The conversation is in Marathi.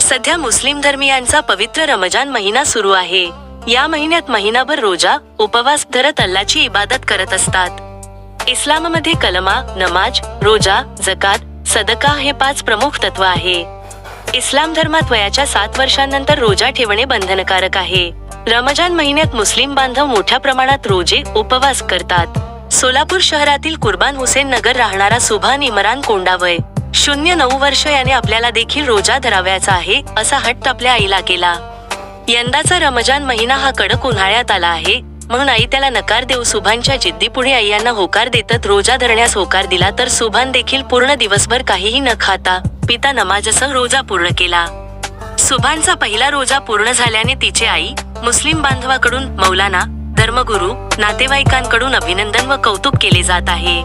सध्या मुस्लिम धर्मियांचा पवित्र रमजान महिना सुरू आहे. या महिन्यात महिनाभर रोजा उपवास धरत अल्लाची इबादत करत असतात. इस्लाममध्ये कलमा नमाज रोजा जकात सदका हे पाच प्रमुख तत्व आहे. इस्लाम धर्मात वयाच्या सात वर्षांनंतर रोजा ठेवणे बंधनकारक आहे. रमजान महिन्यात मुस्लिम बांधव मोठ्या प्रमाणात रोजे उपवास करतात. सोलापूर शहरातील कुर्बान हुसेन नगर राहणारा सुभान इमरान कोंडावय. शून्य नऊ वर्ष याने आपल्याला देखील रोजा धरावयाचा आहे असा हट्ट आपल्या आईला केला यंदाचा रमजान महिना हा कडक उन्हाळ्यात आला आहे म्हणून आई त्याला नकार देऊ सुभानच्या जिद्दीपुढे आई यांना होकार देतत रोजा धरण्यास होकार दिला तर सुभान देखील पूर्ण दिवसभर काहीही न खाता पिता नमाजसह रोजा पूर्ण केला. सुभानचा पहिला रोजा पूर्ण झाल्याने तिचे आई मुस्लिम बांधवाकडून मौलाना धर्मगुरू नातेवाईकांकडून अभिनंदन व कौतुक केले जात आहे.